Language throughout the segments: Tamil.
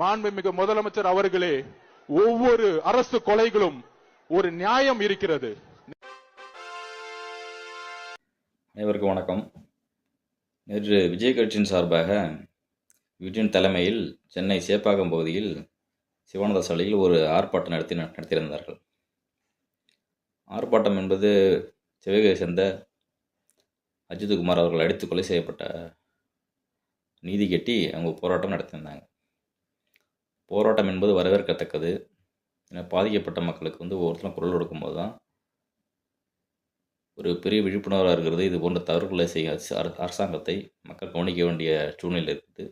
மாண்புமிகு முதலமைச்சர் அவர்களே ஒவ்வொரு அரசு கொலைகளும் ஒரு நியாயம் இருக்கிறது. அனைவருக்கும் வணக்கம். நேற்று விஜய் கட்சியின் சார்பாக விஜயின் தலைமையில் சென்னை சேப்பாக்கம் பகுதியில் சிவானந்த சாலையில் ஒரு ஆர்ப்பாட்டம் நடத்தி நடத்தியிருந்தார்கள். ஆர்ப்பாட்டம் என்பது சிவகை சேர்ந்த அஜித்குமார் அவர்கள் அடித்து கொலை செய்யப்பட்ட நீதி கட்டி அவங்க போராட்டம் நடத்தியிருந்தாங்க. போராட்டம் என்பது வரவேற்கத்தக்கது. ஏன்னா பாதிக்கப்பட்ட மக்களுக்கு வந்து ஒவ்வொருத்தரும் குரல் கொடுக்கும்போது தான் ஒரு பெரிய விழிப்புணர்வாக இருக்கிறது. இது போன்ற தவறுகளை செய்ய அர- அரசாங்கத்தை மக்கள் கவனிக்க வேண்டிய சூழ்நிலை இருக்குது.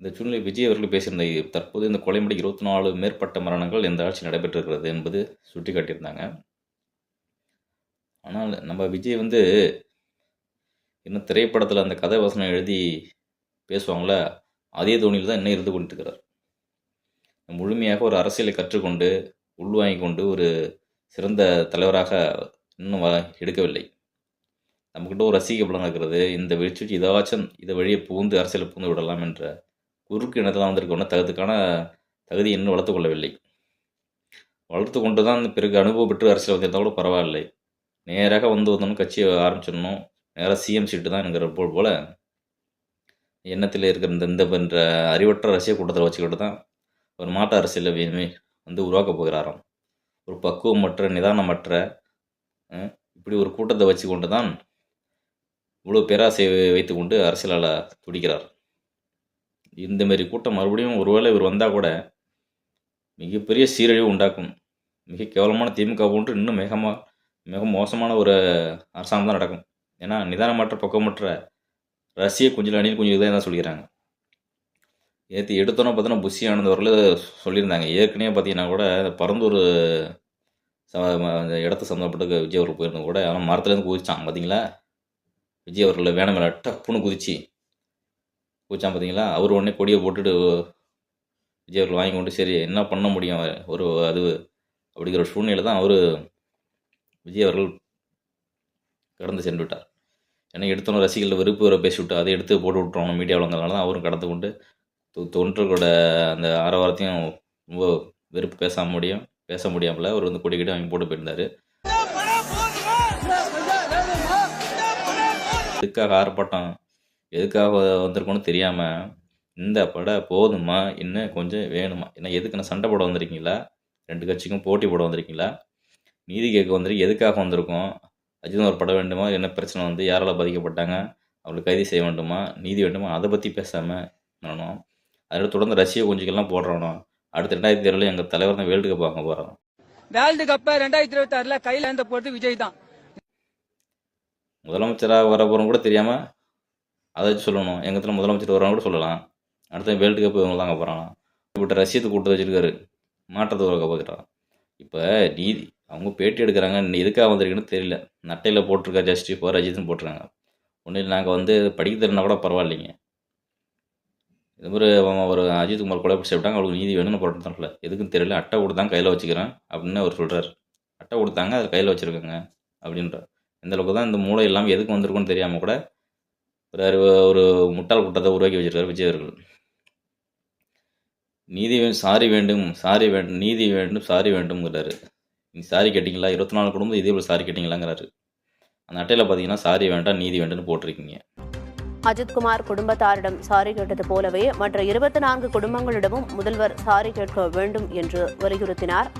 இந்த சூழ்நிலை விஜய் அவர்கள் பேசியிருந்த தற்போது இந்த கொலைமடி இருபத்தி நாலு மேற்பட்ட மரணங்கள் இந்த ஆட்சி நடைபெற்றிருக்கிறது என்பது சுட்டி காட்டியிருந்தாங்க ஆனால் நம்ம விஜய் வந்து இன்னும் திரைப்படத்தில் அந்த கதை வசனம் எழுதி பேசுவாங்களே அதே தோணியில் தான் இன்னும் இருந்து கொண்டிருக்கிறார். முழுமையாக ஒரு அரசியலை கற்றுக்கொண்டு உள்வாங்கிக் கொண்டு ஒரு சிறந்த தலைவராக இன்னும் வ- எடுக்கவில்லை. நம்மக்கிட்ட ஒரு ரசிக பலம் இருக்கிறது. இந்த வெளிச்சு இதாச்சும் ஏதாச்சும் இதை வழியை புகுந்து அரசியலை புகுந்து விடலாம் என்ற குறுக்கு இனத்தில் வந்திருக்கோன்னா தகுதிக்கான தகுதி இன்னும் வளர்த்து கொள்ளவில்லை. வளர்த்து கொண்டு தான் பிறகு அனுபவம் பெற்று அரசியல் வந்திருந்தால் கூட பரவாயில்லை. நேராக வந்து வந்தோன்னு கட்சியை ஆரம்பிச்சிடணும். நேராக சிஎம் சீட்டு தான் எனக்கு போல் போல் எண்ணத்தில் இருக்கிற இந்த இந்த என்ற அறிவற்ற ரசிக கூட்டத்தில் வச்சுக்கிட்டு தான் ஒரு மாற்று அரசியல் வந்து உருவாக்கப் போகிறாராம். ஒரு பக்குவமற்ற நிதானமற்ற இப்படி ஒரு கூட்டத்தை வச்சு கொண்டு தான் இவ்வளோ பேராசை வைத்துக்கொண்டு அரசியலால் துடிக்கிறார். இந்தமாரி கூட்டம் மறுபடியும் ஒருவேளை இவர் வந்தால் கூட மிகப்பெரிய சீரழிவு உண்டாக்கும். மிக கேவலமான திமுக போன்று இன்னும் மிகமாக மிக மோசமான ஒரு அரசாங்கம் தான் நடக்கும். ஏன்னா நிதானமற்ற பக்குவமற்ற ரஷ்ய குஞ்சில் அணியில் கொஞ்சம் இதாக தான் சொல்லிக்கிறாங்க. ஏற்றி எடுத்தோன்னா பார்த்தோன்னா புஷி ஆனந்த் அவர்கள் சொல்லியிருந்தாங்க. ஏற்கனவே பார்த்தீங்கன்னா கூட இந்த பரந்தூர் அந்த இடத்த சம்மந்தப்பட்ட விஜய் அவர்கள் போயிருந்தது கூட. அவன் மரத்துலேருந்து குதிச்சான் பார்த்தீங்களா? விஜய் அவர்கள் வேண மேலே டப்புன்னு குதிச்சு குதிச்சான் பார்த்தீங்களா? அவர் உடனே கொடியை போட்டுட்டு விஜய் அவர்கள் வாங்கி கொண்டு சரி என்ன பண்ண முடியும்? ஒரு அது அப்படிங்கிற ஒரு சூழ்நிலை தான் அவர் விஜய் அவர்கள் கடந்து சென்று விட்டார். ஏன்னா எடுத்தோன்னே ரசிகர்கள் வெறுப்பு வர பேசி விட்டு அதை எடுத்து போட்டு விட்டுருவாங்க மீடியாவிலங்கிறதுனால தான் அவரும் கடந்து கொண்டு தொ- அந்த ஆரவாரத்தையும் ரொம்ப வெறுப்பு பேச முடியும் பேச முடியாமல் அவர் வந்து கொடிக்கிட்டு அவங்க போட்டு போயிருந்தார். எதுக்காக ஆர்ப்பாட்டம் எதுக்காக வந்திருக்கோன்னு தெரியாமல் இந்த படம் போதுமா இன்னும் கொஞ்சம் வேணுமா ஏன்னா எதுக்கு நான் சண்டை போட வந்திருக்கீங்களா? ரெண்டு கட்சிக்கும் போட்டி போட வந்திருக்கீங்களா? நீதி கேட்க வந்திருக்கு எதுக்காக வந்திருக்கோம்? அஜித் ஒரு படம் வேண்டுமா? என்ன பிரச்சனை வந்து? யாரால் பாதிக்கப்பட்டாங்க? அவங்களை கைது செய்ய வேண்டுமா? நீதி வேண்டுமா? அதை பற்றி பேசாமல் பண்ணணும் அதில் தொடர்ந்து ரஷ்ய குஞ்சுக்கெல்லாம் போடுறோம் அடுத்த ரெண்டாயிரத்தி ஏழில் எங்கள் தலைவர் தான் வேர்ல்டு கப் வாங்க போகிறோம் வேர்ல்டு கப்ப ரெண்டாயிரத்தி இருபத்தி ஆறுல கையில இருந்த போறது விஜய் தான். முதலமைச்சராக வர போகிறோம் கூட தெரியாமல் அதை வச்சு சொல்லணும். எங்கள் முதலமைச்சர் வரவங்க கூட சொல்லலாம். அடுத்த வேர்ல்டு கப் இவங்க தாங்க போகிறாங்க இப்பட்ட ரஷ்யத்தை கூட்டு வச்சிருக்காரு. மாற்றத்தை உருவாக்க பார்க்குறான் இப்போ நீதி அவங்க பேட்டி எடுக்கிறாங்க. எதுக்காக வந்திருக்குன்னு தெரியல. நட்டையில் போட்டிருக்கா ஜஸ்ட் இப்போ ரஜித்னு போட்டுருக்காங்க. ஒன்றும் நாங்கள் வந்து படிக்க தெரினா கூட பரவாயில்லைங்க. இது மாதிரி அவன் ஒரு அஜித் குமார் கொலை பிடிச்சி விட்டாங்க. அவங்களுக்கு நீதி வேணும்னு போட்டுருந்தாங்கல்ல எதுக்குன்னு தெரியல. அட்டை கொடுத்தாங்க கையில் வச்சுக்கிறேன் அப்படின்னு அவர் சொல்கிறார் அட்டை கொடுத்தாங்க அதை கையில் வச்சுருக்காங்க அப்படின்றார். இந்த அளவுக்கு தான் இந்த மூளை இல்லாமல் எதுக்கு வந்திருக்குன்னு தெரியாமல் கூட ஒரு அறிவு- ஒரு முட்டாள் கூட்டத்தை உருவாக்கி வச்சிருக்காரு விஜய் அவர்கள். நீதி வே சாரி வேண்டும் சாரி வேண்டும் நீதி வேண்டும் சாரி வேண்டும்ங்கிறாரு. நீ சாரி கேட்டிங்களா இருபத்தி நாலு குடும்பம் இதே போல் சாரி கேட்டிங்களாங்கிறாரு அந்த அட்டையில் பார்த்தீங்கன்னா சாரி வேண்டாம் நீதி வேண்டும்னு போட்டிருக்கீங்க. அஜித்குமார் குடும்பத்தாரிடம் சாரி கேட்டது போலவே மற்ற இருபத்தி நான்கு குடும்பங்களிடமும் முதல்வர் சாரி கேட்க வேண்டும் என்று வலியுறுத்தினார்.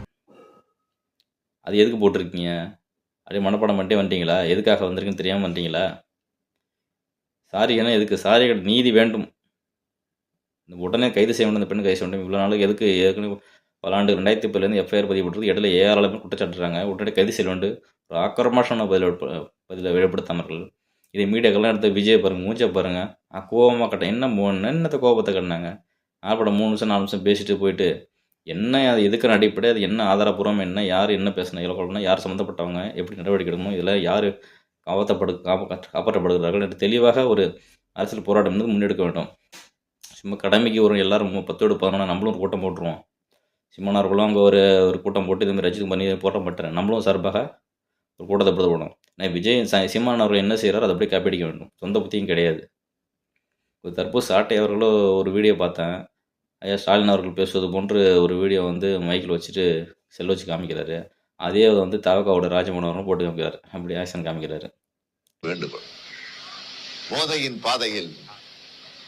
அது எதுக்கு போட்டிருக்கீங்க? அப்படியே மனப்பாடம் பண்ணிட்டே வந்துட்டீங்களா? எதுக்காக வந்திருக்குன்னு தெரியாமல் வந்துட்டீங்களா? சாரி ஏன்னா எதுக்கு? சாரி நீதி வேண்டும். இந்த உடனே கைது செய்ய வேண்டும் இந்த பெண் கைது செய்ய வேண்டும். இவ்வளோ நாளுக்கு எதுக்கு ஏற்கனவே பல ஆண்டு ரெண்டாயிரத்தி முப்பதுலேருந்து எஃப்ஐஆர் பதிவு இடையில ஏராளமே குற்றச்சாட்டுறாங்க உடனடி கைது செய்ய வேண்டும் ஒரு ஆக்கிரமாஷன பதில் பதில வெளிப்படுத்தாமர்கள். இதை மீடியாக்கெல்லாம் எடுத்து விஜய் பாருங்க மூஞ்ச பாருங்க. ஆ கட்ட என்ன மூ- என்னத்த கோபத்தை கட்டினாங்க? ஆர்ப்பாட்டம் மூணு நிமிஷம் நாலு நிமிஷம் பேசிட்டு போயிட்டு என்ன அது எதுக்கான அடிப்படை? அது என்ன ஆதாரப்பூர்வம் என்ன? யார் என்ன பேசின இலக்கணம் யார் சம்மந்தப்பட்டவங்க? எப்படி நடவடிக்கை எடுக்கணும்? இதில் யார் காப்பாற்றப்படு காப்ப காப்பாற்றப்படுகிறார்கள்? என்று தெளிவாக ஒரு அரசியல் போராட்டம் வந்து முன்னெடுக்க வேண்டும். சும்மா கடமைக்கு வரும் எல்லாரும் பத்தோடு பதினொன்று நம்மளும் ஒரு கூட்டம் போட்டுருவோம். சிம்மனார்களும் அங்கே ஒரு ஒரு கூட்டம் போட்டு இதுமாதிரி ரஜித் பண்ணி போட்டம் பட்டுறேன் நம்மளும் சார்பாக ஒரு கூட்டத்தை போட போடணும். நான் விஜய் ச- அவர்கள் என்ன செய்கிறாரோ அதை அப்படியே காப்பிடிக்க வேண்டும். சொந்த புத்தியும் கிடையாது. இப்போ தற்போது சாட்டை அவர்களோ ஒரு வீடியோ பார்த்தேன். ஐயா ஸ்டாலின் அவர்கள் பேசுவது போன்று ஒரு வீடியோ வந்து மைக்கில் வச்சுட்டு செல் வச்சு காமிக்கிறாரு. அதே வந்து தவக்காவோட ராஜமனோரம் போட்டு காமிக்கிறாரு. அப்படி ஆக்ஷன் காமிக்கிறாரு. வேண்டுகோள். போதையின் பாதையில்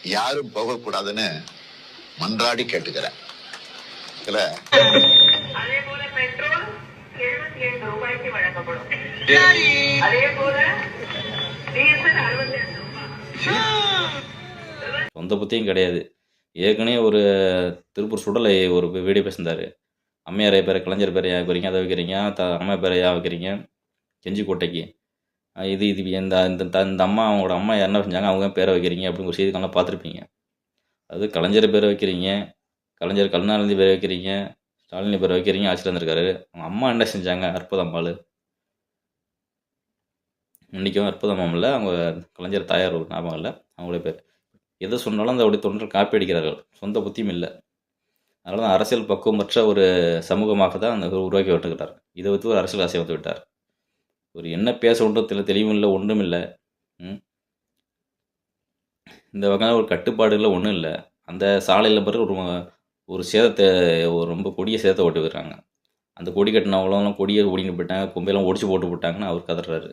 யாரும் போகக்கூடாதுன்னு மன்றாடி கேட்டுக்கிறேன். சொந்த புத்தியும் கிடையாது. ஏற்கனவே ஒரு திருப்பூர் சுடலை ஒரு வீடியோ பேசியிருந்தாரு. அம்மையார் பேரை கலைஞர் பேரை ஏன் வைக்கிறீங்க அதை வைக்கிறீங்க த அம்மா பேரை ஏன் வைக்கிறீங்க செஞ்சிக்கோட்டைக்கு அஹ் இது இது இந்த இந்த இந்த அம்மா அவங்களோட அம்மா என்ன செஞ்சாங்க அவங்க பேரை வைக்கிறீங்க அப்படின்னு ஒரு செய்திக்கெல்லாம் பார்த்துருப்பீங்க. அது கலைஞர் பேரை வைக்கிறீங்க கலைஞர் கருணாநிதி பேர் வைக்கிறீங்க ஸ்டாலினி பேர் வைக்கிறீங்க ஆட்சியில் இருந்திருக்காரு அவங்க அம்மா என்ன செஞ்சாங்க? அற்புதம்மாள் இன்றைக்கும் அற்புதம் இல்லை அவங்க கலைஞர் தாயார் ஞாபகம் இல்லை. அவங்களே பேர் எதை சொன்னாலும் அந்த அப்படி தொண்டர் காப்பி அடிக்கிறார்கள். சொந்த புத்தியும் இல்லை. அதனால தான் அரசியல் பக்குவமற்ற ஒரு சமூகமாக தான் அந்த உருவாக்கி விட்டுக்கிட்டார் இதை வைத்து ஒரு அரசியல் ஆசையை வந்து விட்டார். ஒரு என்ன பேச ஒன்றும் தெரியல தெளிவும் இல்லை ஒன்றும் இல்லை. ம். இந்த வகையான ஒரு கட்டுப்பாடுகளில் ஒன்றும் இல்லை. அந்த சாலையில் பிறகு ஒரு ஒரு சேதத்தை ஒரு ரொம்ப கொடிய சேதத்தை ஓட்டி விடுறாங்க அந்த கொடி கட்டினவங்களும் கொடியை ஓடிட்டு போயிட்டாங்க கொம்பையெல்லாம் ஒடிச்சு போட்டு போட்டாங்கன்னு அவர் கதறாரு.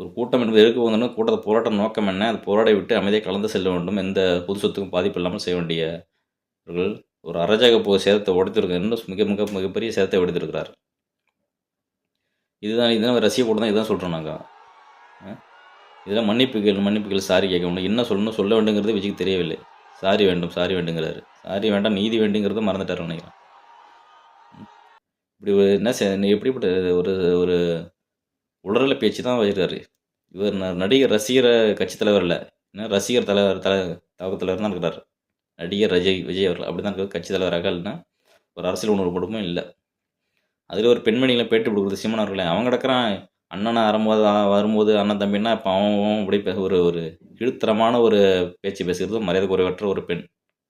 ஒரு கூட்டம் என்பது எதுக்கு வந்தோம்னா கூட்டத்தை போராட்டம் நோக்கம் என்ன? அது போராட விட்டு அமைதியாக கலந்து செல்ல வேண்டும். எந்த பொது சொத்துக்கும் பாதிப்பு இல்லாமல் செய்ய வேண்டிய ஒரு அராஜக போ சேதத்தை உடைத்திருக்க மிக மிக மிகப்பெரிய சேதத்தை உடைத்திருக்கிறார். இதுதான் இதுதான் ரசிக கூட தான் இதுதான் சொல்கிறோம் நாங்கள் இதெல்லாம் மன்னிப்புகள் மன்னிப்புகள் சாரி கேட்க வேண்டும். என்ன சொல்லணும் சொல்ல வேண்டுங்கிறது விஜய்க்கு தெரியவில்லை. சாரி வேண்டும் சாரி வேண்டுங்கிறாரு. சாரி வேண்டாம் நீதி வேண்டுங்கிறத மறந்துட்டார் நினைக்கிறேன். இப்படி ஒரு என்ன எப்படிப்பட்ட ஒரு ஒரு உளறல பேச்சு தான் வச்சிருக்காரு. இவர் நடிகர் ரசிகர் கட்சி தலைவர் இல்லை. என்ன ரசிகர் தலைவர் தலை தவக தலைவர் தான் இருக்கிறார். நடிகர் ரஜய் விஜய் அவர்கள் அப்படி தான் இருக்கிறது கட்சி தலைவராக இல்லைன்னா ஒரு அரசியல் உணர்வு குடும்பம் இல்லை. அதில் ஒரு பெண்மணிகளை பேட்டி கொடுக்குறது சீமன் அவர்களே. அவன் கிடக்குறான். அண்ணனை வரும்போது வரும்போது அண்ணன் தம்பின்னா இப்போ அவன் இப்படி பேச ஒரு ஒரு இழுத்தரமான ஒரு பேச்சு பேசுகிறது மரியாதை குறைவற்ற ஒரு பெண்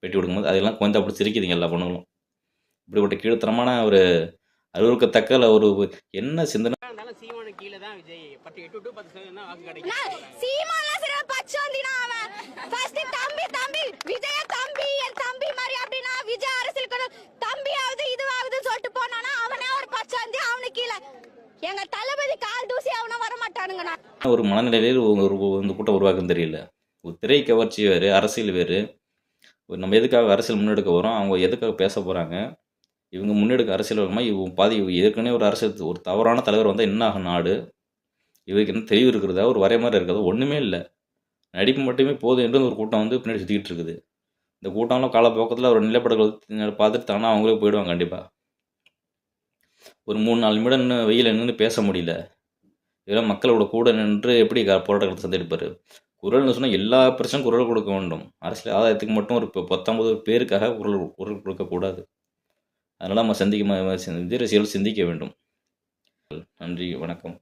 பேட்டி கொடுக்கும்போது அதெல்லாம் கொஞ்சம் அப்படி சிரிக்குதுங்க எல்லா பொண்ணுங்களும் இப்படிப்பட்ட கீழ்த்தரமான ஒரு அருவருக்கத்தக்க ஒரு என்ன சிந்தனை? தம்பி தம்பி விஜய தம்பி என் தம்பி மாதிரி அப்படின்னா விஜய் அரசியலுக்கு கீழே. எங்க தளபதி கால் தூசி அவனும் வர மாட்டானுங்கண்ணா ஒரு மனநிலையில் ஒரு இந்த கூட்டம் உருவாக்குன்னு தெரியல. ஒரு திரை கவர்ச்சி வேறு அரசியல் வேறு. நம்ம எதுக்காக அரசியல் முன்னெடுக்க வரோம் அவங்க எதுக்காக பேச போகிறாங்க இவங்க முன்னெடுக்க அரசியல் வருமா இவங்க பாதி ஏற்கனவே ஒரு அரசியல் ஒரு தவறான தலைவர் வந்தால் என்ன ஆகும் நாடு? இவருக்கு என்ன தெளிவு இருக்கிறதா? ஒரு வரைமுறை இருக்கிறதா? ஒன்றுமே இல்லை. நடிப்பு மட்டுமே போதும் என்று ஒரு கூட்டம் வந்து பின்னாடி சுற்றிக்கிட்டு இருக்குது. இந்த கூட்டம்லாம் காலப்போக்கத்தில் ஒரு நிலப்படங்கள் பார்த்துட்டு தானே அவங்களே போயிடுவாங்க கண்டிப்பாக ஒரு மூணு நாலு நிமிடம் நின்று வெயில் நின்று பேச முடியல. இதெல்லாம் மக்களோட கூட நின்று எப்படி க- போராட்டத்தை சந்திருப்பார்? குரல்னு சொன்னால் எல்லா பிரச்சனையும் குரல் கொடுக்க வேண்டும். அரசியல் ஆதாயத்துக்கு மட்டும் ஒரு பத்தொம்பது பத்தொன்பது பேருக்காக குரல் குரல் கொடுக்கக்கூடாது அதனால் நம்ம சந்திக்க ம- விஜய் ரசிகர்கள் சிந்திக்க வேண்டும். நன்றி வணக்கம்.